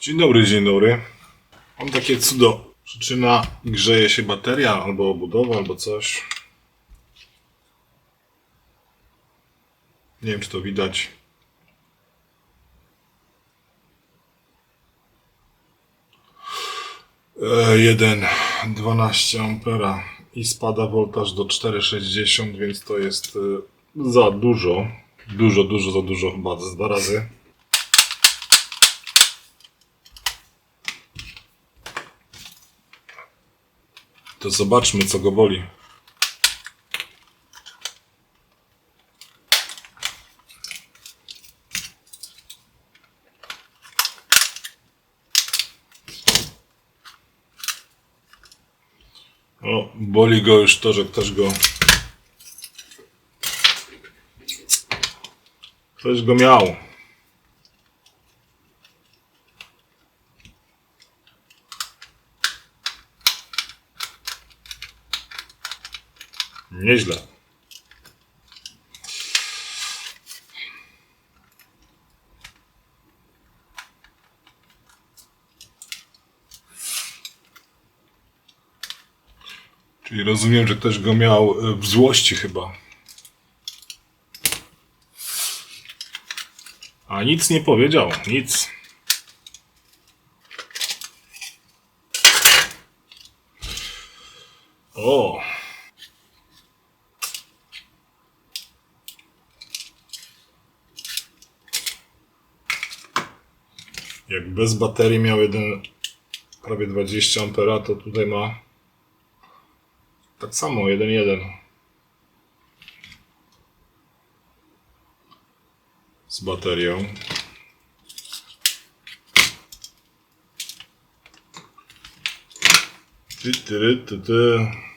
Dzień dobry, dzień dobry. Mam takie cudo. Przyczyna grzeje się bateria, albo obudowa, albo coś. Nie wiem, czy to widać. E, 1, 12 ampera i spada voltaż do 4,60, więc to jest e, za dużo. Dużo, dużo, za dużo, chyba z dwa razy. To zobaczmy, co go boli. O, boli go już to, że ktoś go. Ktoś go miał. Nieźle. Czyli rozumiem, że ktoś go miał e, w złości chyba. A nic nie powiedział, nic. O! Jak bez baterii miał jeden prawie 20 ampera, to tutaj ma tak samo, 1.1. Z baterią. Ty, ty, ty, ty.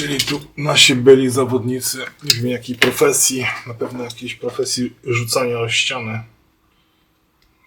Czyli tu nasi byli zawodnicy, nie wiem jakiej profesji, na pewno jakiejś profesji rzucania o ścianę,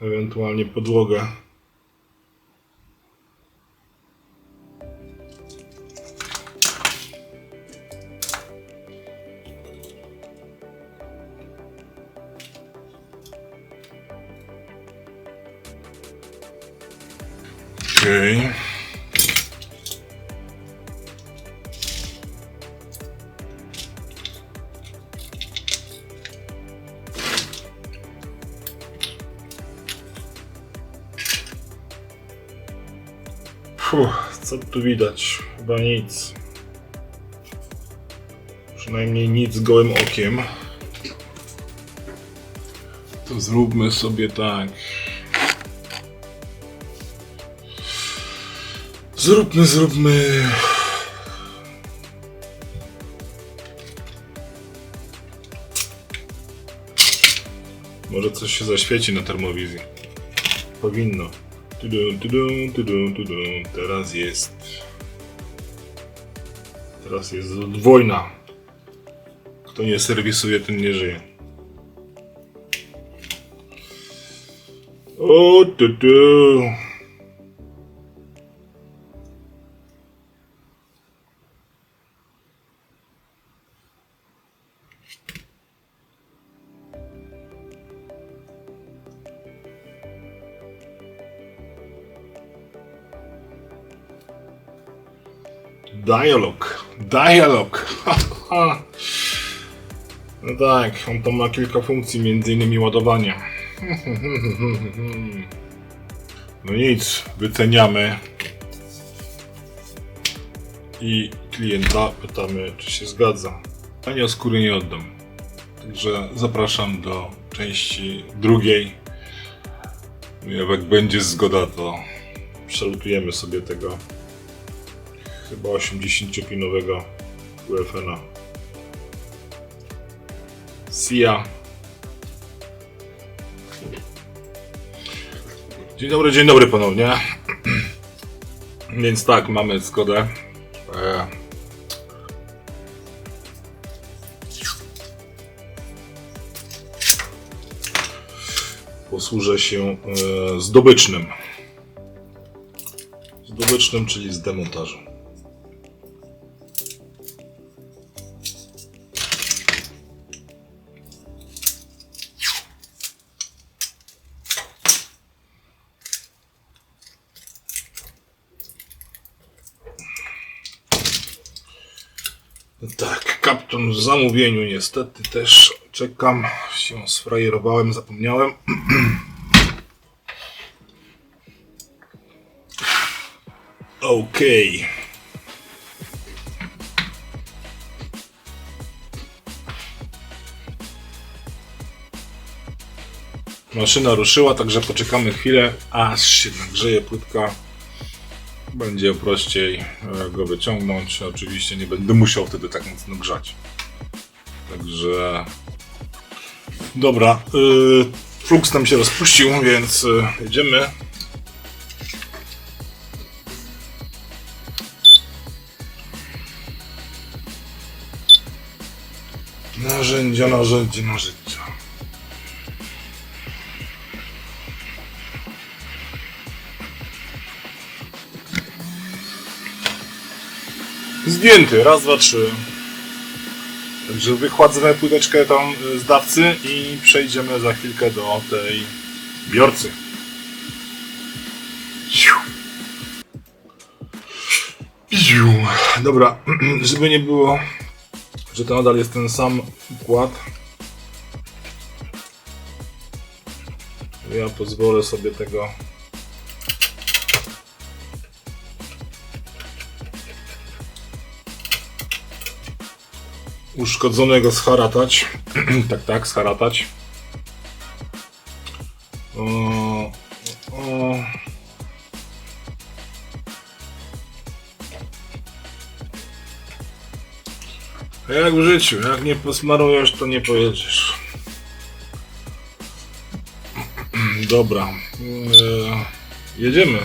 ewentualnie podłogę. Okay. Co tu widać? Chyba nic. Przynajmniej nic gołym okiem. To zróbmy sobie tak. Zróbmy, zróbmy. Może coś się zaświeci na termowizji. Powinno. Teraz jest. Teraz jest wojna. Kto nie serwisuje, ten nie żyje. O, tu, tu. Dialog. Dialog. no tak, on tam ma kilka funkcji, między innymi ładowanie. No nic, wyceniamy. I klienta pytamy, czy się zgadza. Ani skóry nie oddam. Także zapraszam do części drugiej. Jak będzie zgoda, to przelutujemy sobie tego chyba 80-pinowego UFN-a. SIA. Dzień dobry, dzień dobry ponownie. Więc tak, mamy Skodę. E, Posłużę się e, zdobycznym. Zdobycznym, czyli z demontażu. W zamówieniu niestety też czekam. Się sfrajerowałem, zapomniałem. Okej. Maszyna ruszyła, także poczekamy chwilę, aż się nagrzeje płytka. Będzie prościej go wyciągnąć. Oczywiście nie będę musiał wtedy tak mocno grzać. Także. Dobra. Yy, flux nam się rozpuścił, więc yy, jedziemy. Narzędzia, narzędzia, narzędzia. Zdjęty, raz, dwa, trzy. Także wykładzę płyteczkę tam y, z dawcy i przejdziemy za chwilkę do tej biorcy. Dobra, żeby nie było, że to nadal jest ten sam układ. Ja pozwolę sobie tego uszkodzonego scharatać. tak, tak, scharatać. O, o. Jak w życiu, jak nie posmarujesz, to nie pojedziesz. Dobra. E, jedziemy.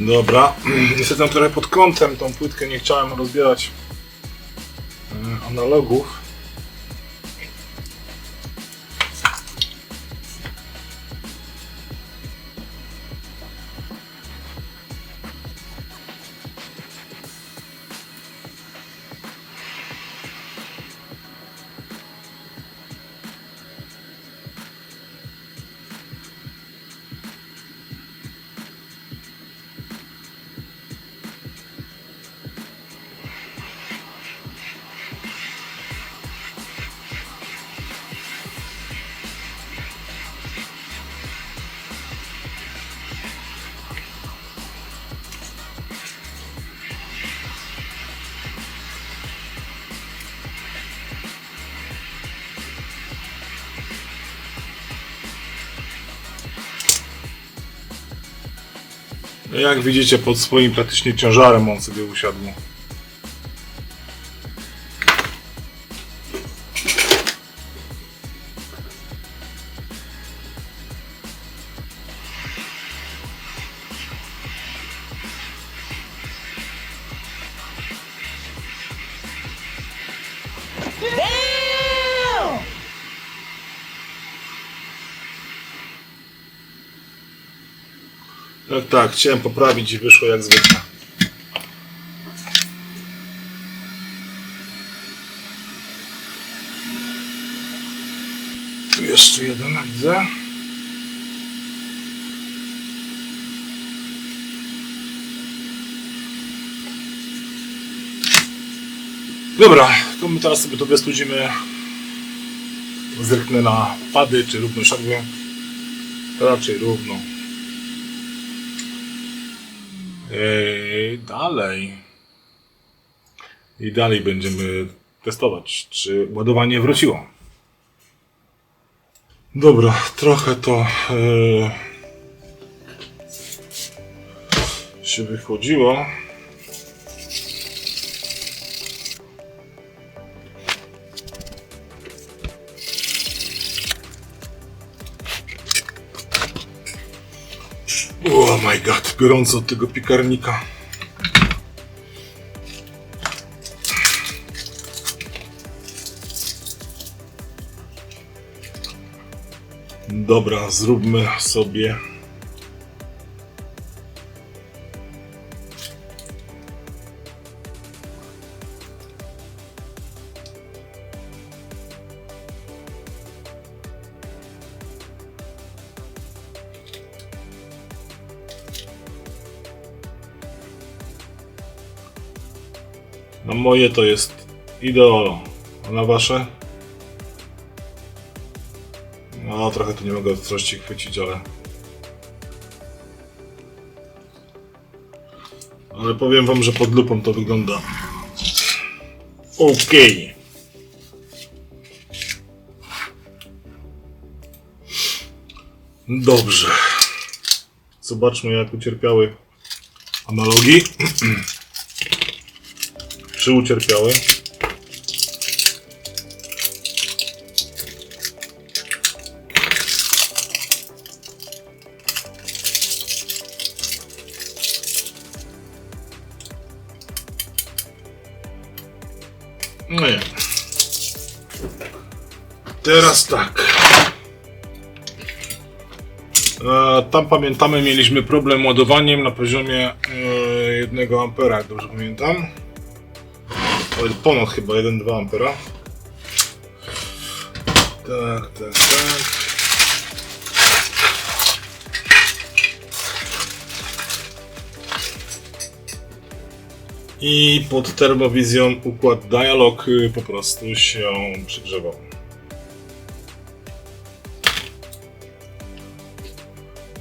Dobra, mam trochę pod kątem tą płytkę, nie chciałem rozbierać e, analogów. Jak widzicie, pod swoim praktycznie ciężarem on sobie usiadł. Tak, tak, chciałem poprawić i wyszło jak zwykle. Tu jeszcze jeden widzę. Dobra, to my teraz sobie to wystudzimy. Zerknę na pady, czy równo siadło. Tak Raczej równo. Eee, dalej. I dalej będziemy testować, czy ładowanie wróciło. Dobra, trochę to eee, się wychodziło. Oh my god, gorąco od tego piekarnika. Dobra, zróbmy sobie. Na moje to jest ideolo. A na wasze? No, trochę tu nie mogę ostrości chwycić, ale... Ale powiem wam, że pod lupą to wygląda... Okej. Dobrze. Zobaczmy, jak ucierpiały analogi. Czy ucierpiały? No nie. Teraz tak. E, tam pamiętamy, mieliśmy problem ładowaniem na poziomie e, 1 ampera, jak dobrze pamiętam. Ponad chyba 1-2 ampera. Tak, tak, tak. I pod termowizją układ dialog y, po prostu się przygrzewał.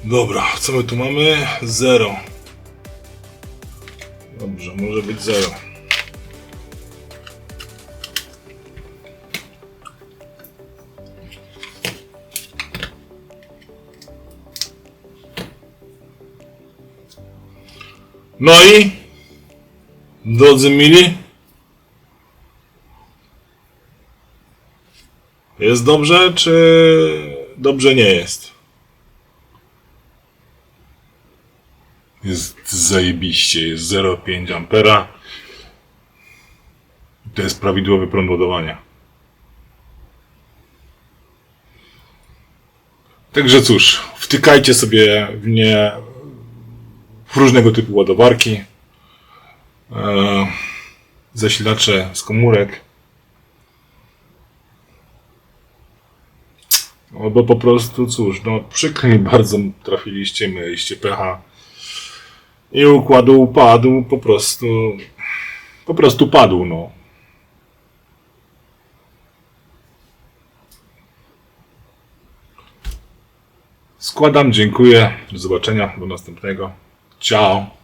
Dobra, co my tu mamy? Zero. Dobrze, może być zero. No i drodzy mili, jest dobrze, czy dobrze nie jest? Jest zajebiście, jest 0,5 ampera. To jest prawidłowy prąd ładowania. Także cóż, wtykajcie sobie w nie różnego typu ładowarki, e, zasilacze z komórek, albo po prostu cóż, no przykro mi bardzo trafiliście, mieliście pecha i układu upadł, po prostu po prostu padł, no. Składam, dziękuję, do zobaczenia, do następnego. Ciao.